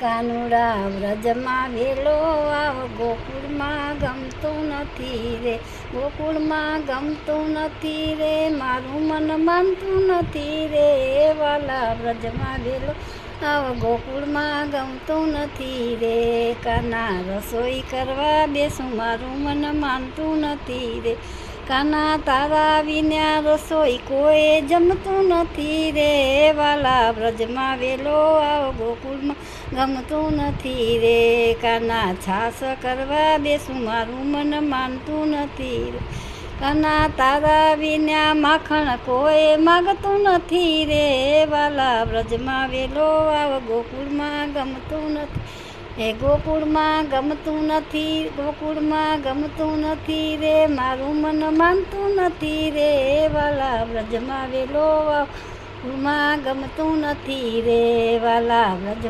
કાનુડા વ્રજમાં વેલો આવ. ગોકુળમાં ગમતું નથી રે, ગોકુળમાં ગમતું નથી રે, મારું મન માનતું નથી રે. વાલા વ્રજમાં વેલો આવ. ગોકુળમાં ગમતું નથી રે, કાના રસોઈ કરવા બેસું, મારું મન માનતું નથી રે. કાના તારા વિના રસોઈ કોઈ જમતું નથી રે. વાલા વ્રજમાં વેલો આવ ગોકુળમાં ગમતું નથી રે. કાના છાસ કરવા બેસું મારું મન માનતું નથી રે. કાના તારા વિના માખણ કોઈ માગતું નથી રે. વાલા વ્રજમાં વેલો આવ ગોકુળમાં ગમતું નથી એ ગોકુળમાં ગમતું નથી, ગોકુળમાં ગમતું નથી રે, મારું મન માનતું નથી રે, વાલા વ્રજમાં વેલો ગોકુળમાં ગમતું નથી રે, વાલા વ્રજ